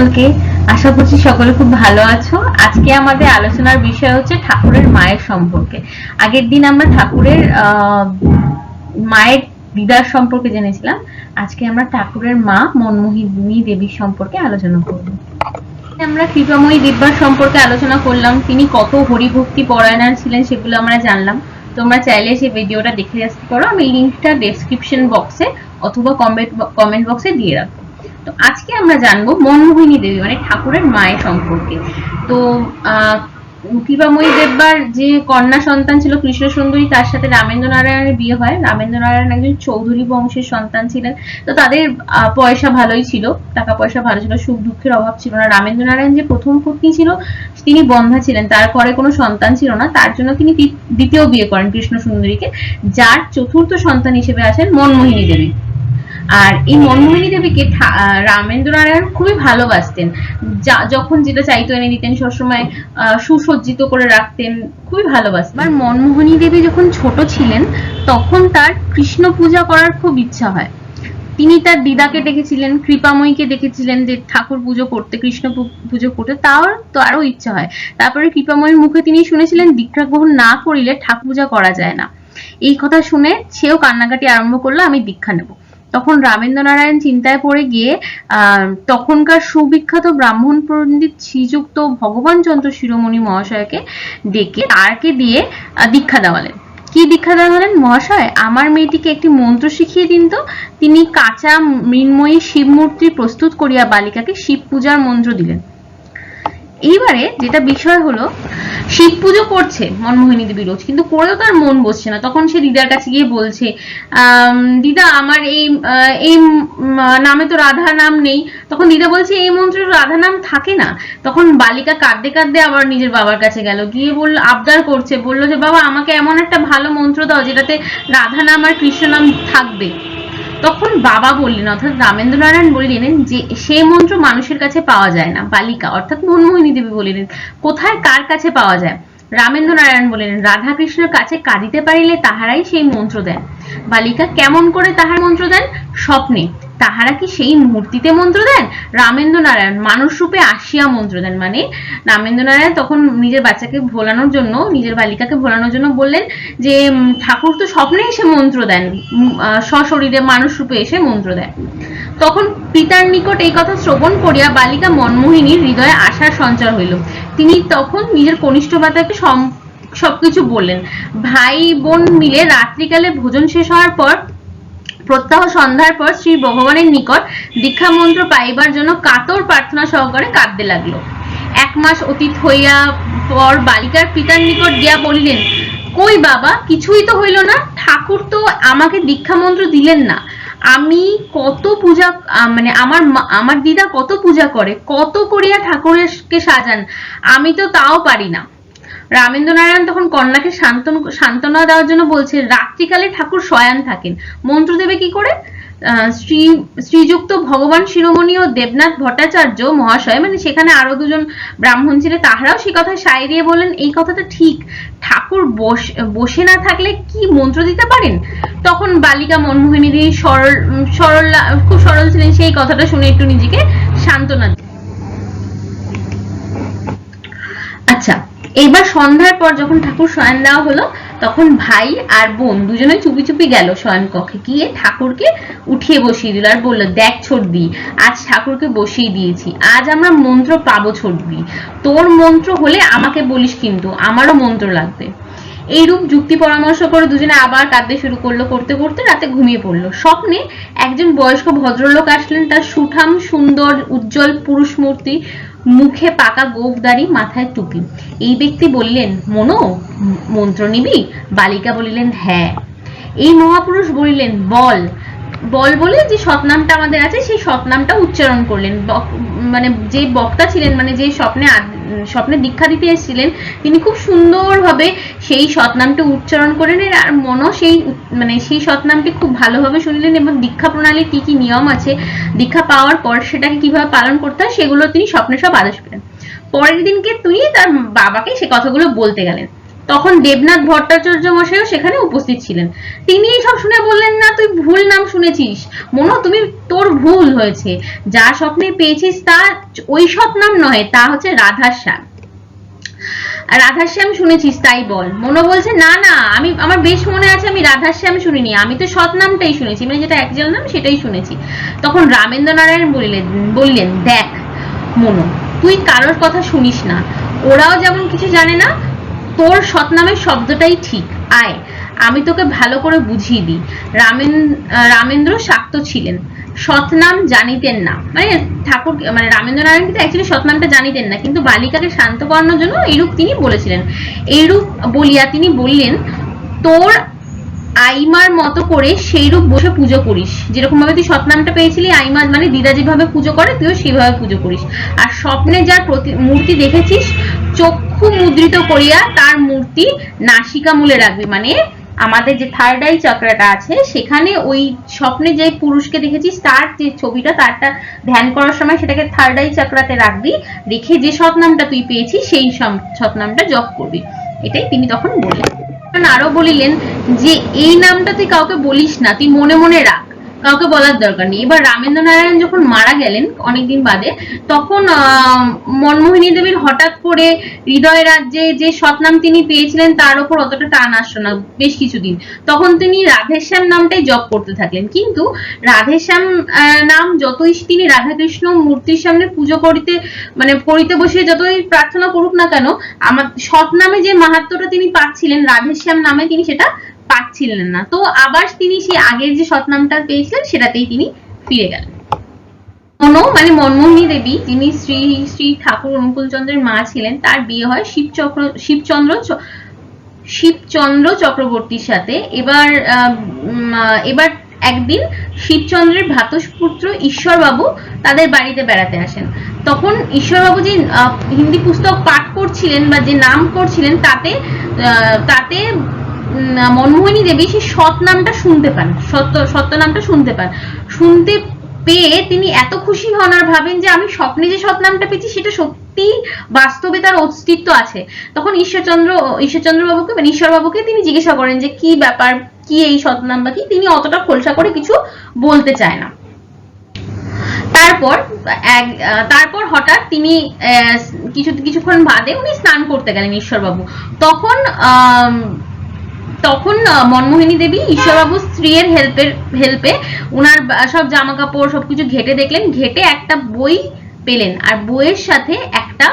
সকলকে, আশা করছি সকলে খুব ভালো আছো। আজকে আমাদের আলোচনার বিষয় হচ্ছে ঠাকুরের মায়ের সম্পর্কে। আগের দিন আমরা ঠাকুরের মায়ের দিদার সম্পর্কে জেনেছিলাম। আজকে আমরা ঠাকুরের মা মনমোহিনী দেবীর সম্পর্কে আলোচনা করব। আমরা কৃপাময়ী দিব্যার সম্পর্কে আলোচনা করলাম। তিনি কত হরিভক্তি পরায়ণা ছিলেন সেগুলো আমরা জানলাম। তোমরা চাইলে সেই ভিডিওটা দেখে আসতে পারো। আমি লিঙ্কটা ডেসক্রিপশন বক্সে অথবা কমেন্ট কমেন্ট বক্সে দিয়ে রাখব। তো আজকে আমরা জানব মনমোহিনী দেবী মানে ঠাকুরের মায়ের সম্পর্কে। তো কৃপাময়ী দেববার যে কন্যা সন্তান ছিল কৃষ্ণ সুন্দরী তার সাথে রামেন্দ্র নারায়ণের বিয়ে হয়। রামেন্দ্র নারায়ণ একজন চৌধুরী বংশের সন্তান ছিলেন। তো তাদের পয়সা ভালোই ছিল টাকা পয়সা ভালো ছিল সুখ দুঃখের অভাব ছিল না। রামেন্দ্র নারায়ণ যে প্রথম পত্নী ছিল, তিনি বন্ধা ছিলেন। তারপরে কোনো সন্তান ছিল না। তার জন্য তিনি দ্বি- দ্বিতীয় বিয়ে করেন কৃষ্ণ সুন্দরীকে যার চতুর্থ সন্তান হিসেবে আসেন মনমোহিনী দেবী। আর এই মনমোহিনী দেবীকে রামেন্দ্র নারায়ণ খুবই ভালোবাসতেন। যা- যখন যেটা চাইতো এনে দিতেন, সবসময় সুসজ্জিত করে রাখতেন, খুবই ভালোবাসতেন। আর মনমোহিনী দেবী যখন ছোট ছিলেন, তখন তার কৃষ্ণ পূজা করার খুব ইচ্ছা হয়। তিনি তার দিদাকে দেখেছিলেন, কৃপাময়ীকে দেখেছিলেন যে ঠাকুর পুজো করতে, কৃষ্ণ পুজো করতে, তাও তো আরও ইচ্ছা হয়। তারপরে কৃপাময়ীর মুখে তিনি শুনেছিলেন, দীক্ষা গ্রহণ না করিলে ঠাকুর পূজা করা যায় না। এই কথা শুনে সেও কান্নাকাটি আরম্ভ করল, আমি দীক্ষা নেব। তখন রামেন্দ্র নারায়ণ চিন্তায় পড়ে গিয়ে তখনকার সুবিখ্যাত ব্রাহ্মণ পণ্ডিত শ্রীযুক্ত ভগবান চন্দ্র শিরোমণি মহাশয়কে ডেকে তারকে দিয়ে দীক্ষা দেওয়ালেন। কি দীক্ষা দেওয়ালেন? মহাশয়, আমার মেয়েটিকে একটি মন্ত্র শিখিয়ে দিন তো। তিনি কাঁচা মৃন্ময়ী শিব মূর্তি প্রস্তুত করিয়া বালিকাকে শিব পূজার মন্ত্র দিলেন। এইবারে যেটা বিষয় হলো, শিব পুজো করছে মনমোহিনী দেবী রোজ, কিন্তু করেও তার মন বসছে না। তখন সে দিদার কাছে গিয়ে বলছে দিদা, আমার এই এই নামে তো রাধা নাম নেই। তখন দিদা বলছে, এই মন্ত্রে রাধা নাম থাকে না। তখন বালিকা কাঁদতে কাঁদতে আবার নিজের বাবার কাছে গেল। গিয়ে বলল, আবদার করছে, বলল যে, বাবা, আমাকে এমন একটা ভালো মন্ত্র দাও যেটাতে রাধা নাম আর কৃষ্ণ নাম থাকবে। তখন বাবা বললেন, অর্থাৎ রামেন্দ্রনারায়ণ বললেন যে, সে মন্ত্র মানুষের কাছে পাওয়া যায় না, বালিকা। অর্থাৎ মনমোহিনী দেবী বলিলেন, কোথায় কার কাছে পাওয়া যায়? রামেন্দ্রনারায়ণ বলিলেন বললেন রাধা কৃষ্ণের কাছে কাঁদিতে পারিলে তাহারাই সেই মন্ত্র দেন। বালিকা কেমন করে তাহার মন্ত্র দেন? স্বপ্নে। তাহারা কি সেই মূর্তিতে মন্ত্র দেন? রামেন্দ্র নারায়ণ মানুষ রূপে আসিয়া মন্ত্র দেন। মানে রামেন্দ্র নারায়ণ তখন নিজের বাচ্চাকে ভোলানোর জন্য, নিজের বালিকাকে ভোলানোর জন্য বললেন যে ঠাকুর তো স্বপ্নে এসে মন্ত্র দেন। সশরীরে মানুষ রূপে এসে মন্ত্র দেন। তখন পিতার নিকট এই কথা শ্রবণ করিয়া বালিকা মনমোহিনীর হৃদয়ে আশার সঞ্চার হইল। তিনি তখন নিজের কনিষ্ঠ ভাতাকে সবকিছু বললেন। ভাই বোন মিলে রাত্রিকালে ভোজন শেষ হওয়ার পর প্রত্যাহ সন্ধ্যার পর শ্রী ভগবানের নিকট দীক্ষা মন্ত্র পাইবার জন্য কাতর প্রার্থনা সহকারে কাঁদতে লাগল। এক মাস অতীত হইয়া পর বালিকার পিতার নিকট গিয়া বলিলেন, কই বাবা, কিছুই তো হইল না। ঠাকুর তো আমাকে দীক্ষা মন্ত্র দিলেন না। আমি কত পূজা মানে আমার আমার দিদা কত পূজা করে, কত করিয়া ঠাকুরকে সাজান। আমি তো তাও পারি না। রামেন্দ্র নারায়ণ তখন কন্যাকে সান্ত্বন দেওয়ার জন্য বলছে, রাত্রিকালে ঠাকুর শয়ান থাকেন। মন্ত্র দেবে কি করে? শ্রী, শ্রীযুক্ত ভগবান শিরোমণি ও দেবনাথ ভট্টাচার্য মহাশয় মানে সেখানে আরও দুজন ব্রাহ্মণ ছিলেন তাহারাও সে কথা সাই দিয়ে বললেন, এই কথাটা ঠিক। ঠাকুর বস- না থাকলে কি মন্ত্র দিতে পারেন? তখন বালিকা মনমোহিনী দেবী সরল সরল, খুব সরল ছিলেন, সেই কথাটা শুনে একটু নিজেকে সান্ত্বনা। আচ্ছা এইবার সন্ধ্যার পর যখন ঠাকুর শয়ন দেওয়া হলো, তখন ভাই আর বোন দুজনে চুপি চুপি গেল শয়ন কক্ষে। গিয়ে ঠাকুরকে উঠিয়ে বসিয়ে দিল আর বলল, দেখ ছোটবি, আজ ঠাকুরকে বসিয়ে দিয়েছি। আজ আমরা মন্ত্র পাবো ছোটবি। তোর মন্ত্র হলে আমাকে বলিস কিন্তু, আমারও মন্ত্র লাগবে। এইরূপ যুক্তি পরামর্শ করে দুজনে আবার কাঁদতে শুরু করল, করতে করতে রাতে ঘুমিয়ে পড়ল। স্বপ্নে একজন বয়স্ক ভদ্রলোক আসলেন, তার সুঠাম, সুন্দর, উজ্জ্বল পুরুষ মূর্তি মুখে পাকা গোফদারি মাথায় টুপি। এই ব্যক্তি বললেন, মনো, মন্ত্র নিবি? বালিকা বলিলেন হ্যাঁ। এই মহাপুরুষ বলিলেন, বল। বল বলে যে সৎনামটা আমাদের আছে, সেই সৎনামটা উচ্চারণ করলেন। মানে যে বক্তা ছিলেন মানে যে স্বপ্নে স্বপ্নে দীক্ষা দিতে এসেছিলেন, তিনি খুব সুন্দরভাবে সেই সৎনামটা উচ্চারণ করলেন আর মনও সেই মানে সেই সৎনামটি খুব ভালোভাবে শুনলেন এবং দীক্ষা প্রণালীর কি কি নিয়ম আছে, দীক্ষা পাওয়ার পর সেটাকে কীভাবে পালন করতে হয়, সেগুলো তিনি স্বপ্নে সব আদেশ পেলেন। পরের দিনকে তিনি তার বাবাকে সে কথাগুলো বলতে গেলেন। তখন দেবনাথ ভট্টাচার্য মশাইও সেখানে উপস্থিত ছিলেন। তিনি সব শুনে বললেন, না, তুই ভুল নাম শুনেছিস। মনো, তুমি তোর ভুল হয়েছে। যা স্বপ্নে পেয়েছিস তা ওই সৎ নাম নয়, তা হচ্ছে রাধাশ্যাম। রাধাশ্যাম শুনেছিস, তাই বল। মনো বলছে, না না, আমি, আমার বেশ মনে আছে, আমি রাধাশ্যাম শুনিনি। আমি তো সৎ নামটাই শুনেছি মানে যেটা একজল নাম, সেটাই শুনেছি। তখন রামেন্দ্র নারায়ণ বললেন বললেন, দেখ, মনো, তুই কারোর কথা শুনিস না। ওরাও যেমন কিছু জানে না তোর সৎনামের শব্দটাই ঠিক। আয়, আমি তোকে ভালো করে বুঝিয়ে দিই। রামেন, রামেন্দ্র শাক্ত ছিলেন। সৎনাম জানিতেন না। মানে ঠাকুর মানে রামেন্দ্র নারায়ণ কিন্তু অ্যাকচুয়ালি সৎনামটা জানিতেন না, কিন্তু বালিকাকে শান্ত করানোর জন্য এইরূপ তিনি বলেছিলেন। এইরূপ বলিয়া তিনি বললেন, তোর আইমার মতো করে সেইরূপ বসে পুজো করিস। যেরকম ভাবে তুই সৎনামটা পেয়েছিলি আইমা মানে দিদা যেভাবে পুজো করে, তুইও সেভাবে পুজো করিস। আর স্বপ্নে যার প্রতি, মূর্তি দেখেছিস চক্ষু মুদ্রিত করিয়া তার মূর্তি নাসিকা মূলে রাখবি। মানে আমাদের যে থার্ড আই চক্রটা আছে, সেখানে ওই স্বপ্নে যে পুরুষকে দেখেছিস, তার যে ছবিটা, তারটা ধ্যান করার সময় সেটাকে থার্ড আই চক্রাতে রাখবি। রেখে যে সৎনামটা তুই পেয়েছিস, সেই সৎনামটা জপ করবি। এটাই তিনি তখন বললেন। আরও বলিলেন যে, এই নামটা তুই কাউকে বলিস না, তুই মনে মনে রাখ। কাউকে বলার দরকার নেই। এবার রামেন্দ্র নারায়ণ যখন মারা গেলেন অনেকদিন বাদে, তখন মনমোহিনী দেবীর হঠাৎ করে হৃদয় রাজ্যে যে সৎনাম তিনি পেয়েছিলেন, তার উপর অতটা টান আসলো না বেশ কিছুদিন। তখন তিনি রাধেশ্যাম নামটাই জপ করতে থাকলেন। কিন্তু রাধেশ্যাম নাম যতই তিনি রাধাকৃষ্ণ মূর্তির সামনে পুজো করিতে মানে করিতে বসে যতই প্রার্থনা করুক না কেন, আমার সৎ নামে যে মাহাত্ম্যটা তিনি পাচ্ছিলেন, রাধেশ্যাম নামে তিনি সেটা পাচ্ছিলেন না। তো আবার তিনি সেই আগের যে সৎ নামটা পেয়েছিলেন, সেটাতেই তিনি ফিরে গেলেন। মনো মানে মনমোহিনী দেবী, যিনি শ্রী শ্রী ঠাকুর অনুকূল চন্দ্রের মা ছিলেন, তার বিয়ে হয় শিবচক্র, শিবচন্দ্র শিবচন্দ্র চক্রবর্তীর সাথে। এবার এবার একদিন শিবচন্দ্রের ভ্রাতুষ্পুত্র ঈশ্বরবাবু তাদের বাড়িতে বেড়াতে আসেন। তখন ঈশ্বরবাবু যে হিন্দি পুস্তক পাঠ করছিলেন বা যে নাম করছিলেন, তাতে তাতে মনমোহিনী দেবী সেই সৎ নামটা শুনতে পান সত্য সত্য নামটা শুনতে পান শুনতে পেয়ে তিনি এত খুশি হন আর ভাবেন যে আমি স্বপ্নে যে সৎ নামটা পেয়েছি সেটা সত্যি বাস্তবে তার অস্তিত্ব আছে। তখন ঈশ্বরচন্দ্র ঈশ্বরচন্দ্র বাবুকে মানে ঈশ্বর বাবুকে তিনি জিজ্ঞাসা করেন যে কি ব্যাপার কি এই সৎ নাম বা কি? তিনি অতটা খোলসা করে কিছু বলতে চায় না। তারপর এক আহ, তারপর হঠাৎ তিনি আহ, কিছু কিছুক্ষণ বাদে উনি স্নান করতে গেলেন ঈশ্বরবাবু। তখন আম, তখন মনমোহিনী দেবী ঈশ্বরবাবু স্ত্রীর হেল্পের, হেল্পে ওনার সব জামা কাপড় সবকিছু ঘেটে দেখলেন, ঘেটে একটা বই পেলেন আর বইয়ের সাথে একটা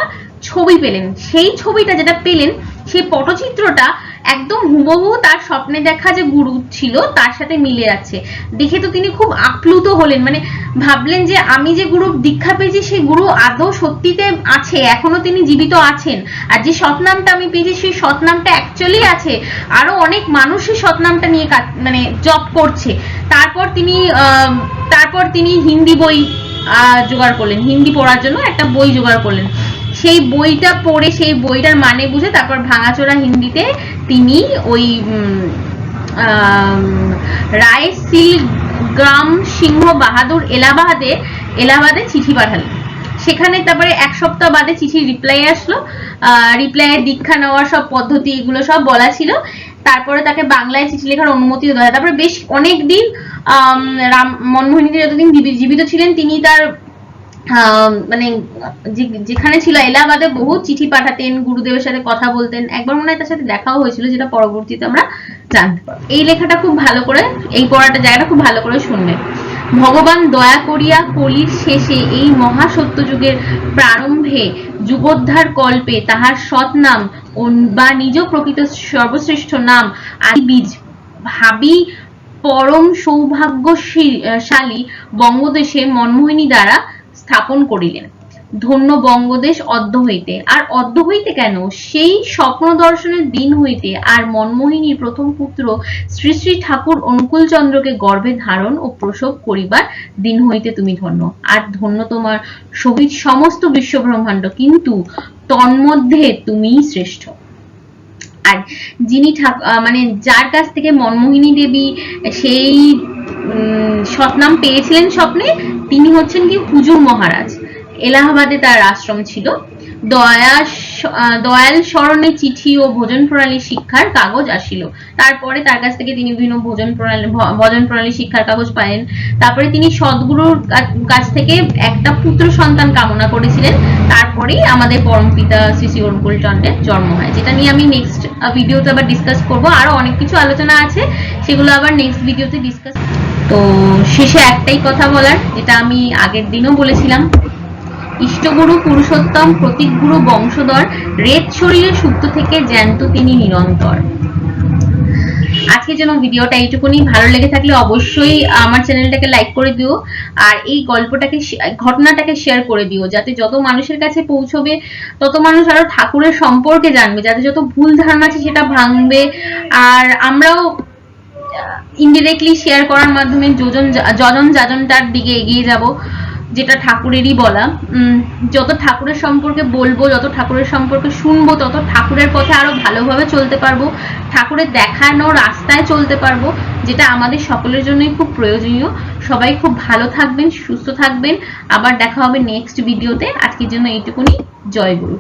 ছবি পেলেন। সেই ছবিটা যেটা পেলেন, সেই পটচিত্রটা একদম হুবহু তার স্বপ্নে দেখা যে গুরু ছিল, তার সাথে মিলে যাচ্ছে দেখে তো তিনি খুব আপ্লুত হলেন মানে ভাবলেন যে আমি যে গুরু দীক্ষা পেয়েছি, সেই গুরু আদৌ সত্যিতে আছে, এখনও তিনি জীবিত আছেন। আর যে সৎনামটা আমি পেয়েছি, সেই সৎনামটা অ্যাকচুয়ালি আছে। আরও অনেক মানুষ সেই সৎনামটা নিয়ে মানে জব করছে। তারপর তিনি তারপর তিনি হিন্দি বই জোগাড় করলেন। হিন্দি পড়ার জন্য একটা বই জোগাড় করলেন। সেই বইটা পড়ে, সেই বইটার মানে বুঝে তারপর ভাঙাচোরা হিন্দিতে তিনি ওই রায় সিল গ্রাম সিংহ বাহাদুর এলাহাবাদে এলাহাবাদে চিঠি পাঠালেন। সেখানে তারপরে এক সপ্তাহ বাদে চিঠির রিপ্লাই আসলো। রিপ্লাইয়ের দীক্ষা নেওয়ার সব পদ্ধতি, এগুলো সব বলা ছিল। তারপরে তাকে বাংলায় চিঠি লেখার অনুমতিও দেওয়া। তারপরে বেশ অনেক দিন রাম মনমোহিনী যতদিন জীবিত ছিলেন, তিনি তার মানে যেখানে ছিল এলাহাবাদে বহু চিঠি পাঠাতেন, গুরুদেবের সাথে কথা বলতেন। একবার মনে হয় তার সাথে দেখাও হয়েছিল, যেটা পরবর্তীতে আমরা জানতে পারব। এই লেখাটা খুব ভালো করে, এই পড়াটা জায়গাটা খুব ভালো করে শুনবেন ভগবান দয়া করিয়া কলির শেষে এই মহাসত্য যুগের প্রারম্ভে যুগোদ্ধার কল্পে তাহার সৎ নাম বা নিজ প্রকৃত সর্বশ্রেষ্ঠ নাম আদি বীজ ভাবি পরম সৌভাগ্যশালী বঙ্গদেশে মনমোহিনী দ্বারা স্থাপন করিলেন। ধন্য বঙ্গদেশ অদ্য হইতে। আর অদ্য হইতে কেন? সেই স্বপ্ন দর্শনের দিন হইতে আর মনমোহিনীর প্রথম পুত্র শ্রী শ্রী ঠাকুর অনুকূল চন্দ্রকে গর্ভে ধারণ ও প্রসব করিবার দিন হইতে তুমি ধন্য। আর ধন্য তোমার সহিত সমস্ত বিশ্ব ব্রহ্মাণ্ড কিন্তু তন্মধ্যে তুমিই শ্রেষ্ঠ। আর যিনি মানে যার কাছ থেকে মনমোহিনী দেবী সেই সৎনাম পেয়েছিলেন স্বপ্নে তিনি হচ্ছেন কি হুজুর মহারাজ। এলাহাবাদে তার আশ্রম ছিল। দয়া দয়াল স্মরণে চিঠি ও ভোজন প্রণালী শিক্ষার কাগজ আসিল। তারপরে তার কাছ থেকে তিনি বিভিন্ন ভোজন প্রণালী ভজন প্রণালী শিক্ষার কাগজ পাইলেন তারপরে তিনি সদ্গুরুর কাছ থেকে একটা পুত্র সন্তান কামনা করেছিলেন। তারপরেই আমাদের পরম পিতা শ্রী শ্রী অনুকূল চন্দ্রের জন্ম হয়। যেটা নিয়ে আমি নেক্সট ভিডিওতে আবার ডিসকাস করব। আরও অনেক কিছু আলোচনা আছে। সেগুলো আবার নেক্সট ভিডিওতে ডিসকাস তো শেষে একটাই কথা বলার, এটা আমি আগের দিনও বলেছিলাম। ইষ্টগুরু পুরুষোত্তম প্রতীক গুরু বংশধর, রেত শরীরে সুপ্ত থেকে জ্যান্ত তিনি নিরন্তর। আজকে যেন ভিডিওটা এইটুকুনি। ভালো লেগে থাকলে অবশ্যই আমার চ্যানেলটাকে লাইক করে দিও, আর এই গল্পটাকে ঘটনাটাকে শেয়ার করে দিও, যাতে যত মানুষের কাছে পৌঁছবে, তত মানুষ আরও ঠাকুরের সম্পর্কে জানবে, যাতে যত ভুল ধারণা আছে সেটা ভাঙবে। আর আমরাও ইনডিরেক্টলি শেয়ার করার মাধ্যমে যোজন যজন যাজনটার দিকে এগিয়ে যাব, যেটা ঠাকুরেরই বলা। যত ঠাকুরের সম্পর্কে বলব, যত ঠাকুরের সম্পর্কে শুনব, তত ঠাকুরের পথে আরও ভালোভাবে চলতে পারব ঠাকুরের দেখানো রাস্তায় চলতে পারব, যেটা আমাদের সকলের জন্যই খুব প্রয়োজনীয়। সবাই খুব ভালো থাকবেন, সুস্থ থাকবেন। আবার দেখা হবে নেক্সট ভিডিওতে আজকের জন্য এইটুকুনি। জয় গুরু।